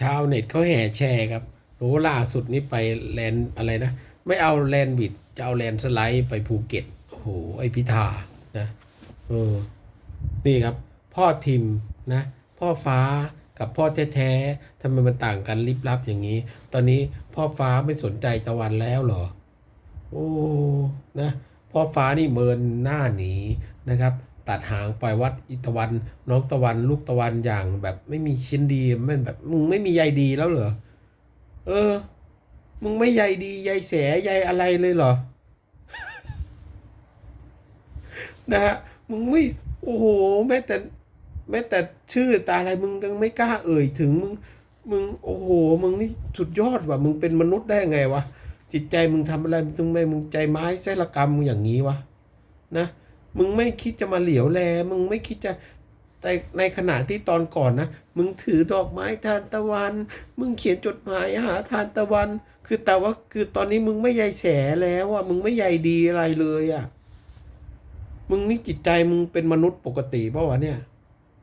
ชาวเน็ตเขาแห่แชร์ครับโอ้ล่าสุดนี้ไปแลนอะไรนะ ไม่เอาแลนบิดจะเอาแลนสไลด์ไปภูเก็ตโอ้โหไอพิธานะเออนี่ครับ พ่อทิมนะ พ่อฟ้ากับพ่อแท้ๆทำไมมันต่างกันลิบลับอย่างนี้ ตอนนี้พ่อฟ้าไม่สนใจตะวันแล้วเหรอ โอ้นะพ่อฟ้านี่เมินหน้าหนีนะครับ ตัดหางปล่อยวัดอิตะวัน น้องตะวัน ลูกตะวันอย่างแบบไม่มีชิ้นดีไม่แบบมึงไม่มีใยดีแล้วเหรอเออ มึงไม่ใยดีใยแสใยอะไรเลยเหรอ นะฮะมึงไม่โอ้โหแม้แต่แม้แต่ชื่อตาอะไรมึงยังไม่กล้าเอ่ยถึงมึงมึงโอ้โห มึงนี่สุดยอดว่ะมึงเป็นมนุษย์ได้ไงวะจิตใจมึงทำอะไรมึงไมมึงใจไม้ไส้ละกรรมมึงอย่างนี้วะนะ มึงไม่คิดจะมาเหลียวแล มึงไม่คิดจะแต่ในขณะที่ตอนก่อนนะ มึงถือดอกไม้ทานตะวัน มึงเขียนจดหมายหาทานตะวัน คือแต่ว่าคือตอนนี้มึงไม่ใยแสแล้วอะมึงไม่ใยดีอะไรเลยอะมึงนี่จิตใจมึงเป็นมนุษย์ปกติเปล่าวะเนี่ย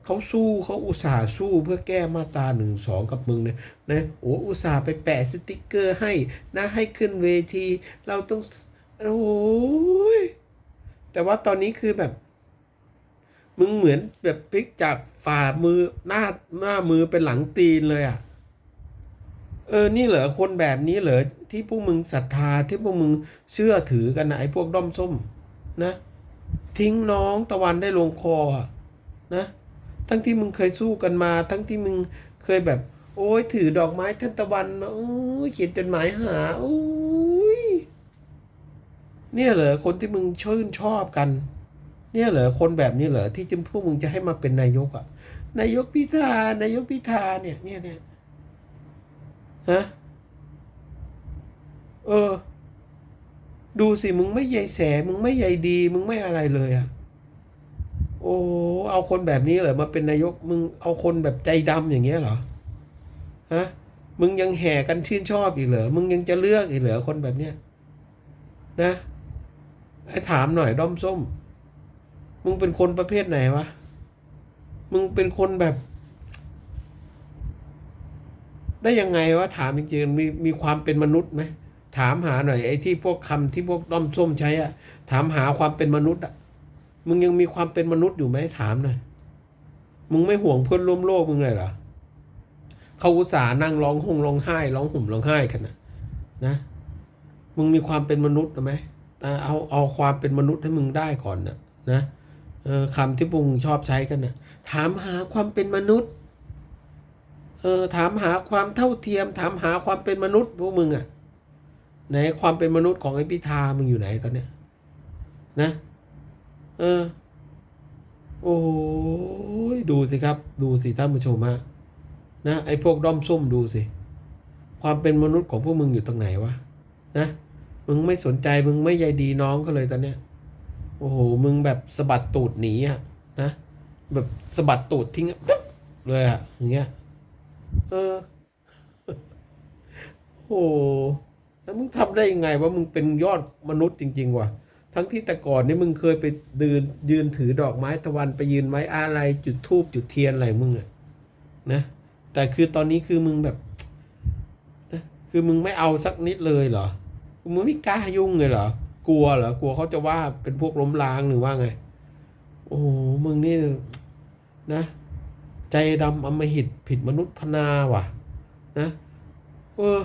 เขาสู้เขาอุตส่าห์สู้เพื่อแก้มาตาหนึ่งสองกับมึงเนี่ยนะโอ้อุตส่าห์ไปแปะสติกเกอร์ให้นะให้ขึ้นเวที เราต้องโอ้ย แต่ว่าตอนนี้คือแบบ มึงเหมือนแบบพลิกจากฝ่ามือหน้าหน้ามือเป็นหลังตีนเลยอะ เออ นี่เหรอคนแบบนี้เหรอที่พวกมึงศรัทธาที่พวกมึงเชื่อถือกันนะไอ้พวกด้อมส้ม นะ ทิ้งน้องตะวันได้ลงคออะนะ ทั้งที่มึงเคยสู้กันมา ทั้งที่มึงเคยแบบ โอ้ยถือดอกไม้ทันตะวันมาโอ้ยเขียนจดหมายหาโอ้ย เนี่ยเหรอคนที่มึงชื่นชอบกัน เนี่ยเหรอคนแบบนี้เหรอที่จะพวกมึงจะให้มาเป็นนายกอะ นายกพิธานายกพิธาเนี่ยเนี่ยเนี่ยฮะเออ ดูสิมึงไม่ใยแสมึงไม่ใยดี มึงไม่อะไรเลยอะโอ้เอาคนแบบนี้เหรอมาเป็นนายกมึงเอาคนแบบใจดำอย่างเงี้ยเหรอฮะมึงยังแห่กันชื่นชอบอีกเหรอมึงยังจะเลือกอีกเหรอคนแบบเนี้ยนะ ไอ้ถามหน่อยด้อมส้ม มึงเป็นคนประเภทไหนวะ มึงเป็นคนแบบ ได้ยังไงวะถามจริงๆมีมีความเป็นมนุษย์ไหมถามหาหน่อยไอ้ที่พวกคำที่พวกด้อมส้มใช้อะถามหาความเป็นมนุษย์อะมึงยังมีความเป็นมนุษย์อยู่ไหมถามหน่อยมึงไม่ห่วงเพื่อนร่วมโลกมึงเลยเหรอเขาอุตส่าห์นั่งร้องห่มร้องไห้ร้องห่มร้องไห้กันนะนะ มึงมีความเป็นมนุษย์ไหม เอาเอาความเป็นมนุษย์ให้มึงได้ก่อนนะนะคำที่พวกมึงชอบใช้กันนะถามหาความเป็นมนุษย์เออถามหาความเท่าเทียม ถามหาความเป็นมนุษย์พวกมึงอะไหนความเป็นมนุษย์ของไอพิธามึงอยู่ไหนตอนเนี้ยนะเออโอ้ยดูสิครับ ดูสิท่านผู้ชมฮะนะไอพวกด้อมส้มดูสิ ความเป็นมนุษย์ของพวกมึงอยู่ตรงไหนวะนะ มึงไม่สนใจมึงไม่ใยดีน้องก็เลยตอนเนี้ยโอ้โหมึงแบบสะบัดตูดหนีอะนะแบบสะบัดตูดทิ้งอะปึ๊บเลยอะอย่างเงี้ยเออโอ้โหแล้วมึงทำได้ยังไงว่ามึงเป็นยอดมนุษย์จริง ๆ ว่ะ ทั้งที่แต่ก่อนนี่มึงเคยไปยืนยืนถือดอกไม้ตะวันไปยืนไว้อะไรจุดทูบจุดเทียนอะไรมึงอะนะแต่คือตอนนี้คือมึงแบบนะคือมึงไม่เอาสักนิดเลยเหรอ มึงไม่กล้ายุ่งเลยเหรอกลัวเหรอกลัวเขาจะว่าเป็นพวกล้มล้างหรือว่าไง โอ้โหมึงนี่นะ ใจดำอมหิตผิดมนุษย์พนาว่ะ นะเออ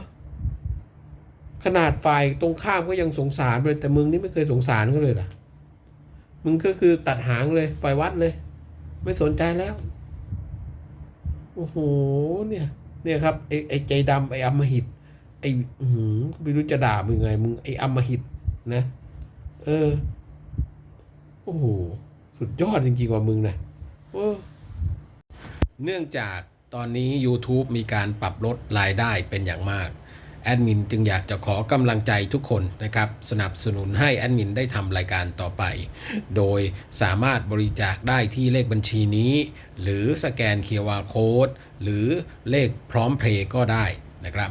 ขนาดฝ่ายตรงข้ามก็ยังสงสารเลยแต่มึงนี่ไม่เคยสงสารเขาเลยล่ะ มึงก็คือตัดหางเลยปล่อยวัดเลย ไม่สนใจแล้ว โอ้โหเนี่ย เนี่ยครับไอ้ไอ้ใจดำไอ้อมหิต ไอ้หือไม่รู้จะด่ามึงไง มึงไอ้อำมหิตนะ เออ โอ้โห สุดยอดจริงๆว่ามึงนะเนื่องจากตอนนี้ YouTube มีการปรับลดรายได้เป็นอย่างมาก แอดมินจึงอยากจะขอกำลังใจทุกคนนะครับ สนับสนุนให้แอดมินได้ทำรายการต่อไป โดยสามารถบริจาคได้ที่เลขบัญชีนี้ หรือสแกน QR Code หรือเลขพร้อมเพลย์ก็ได้นะครับ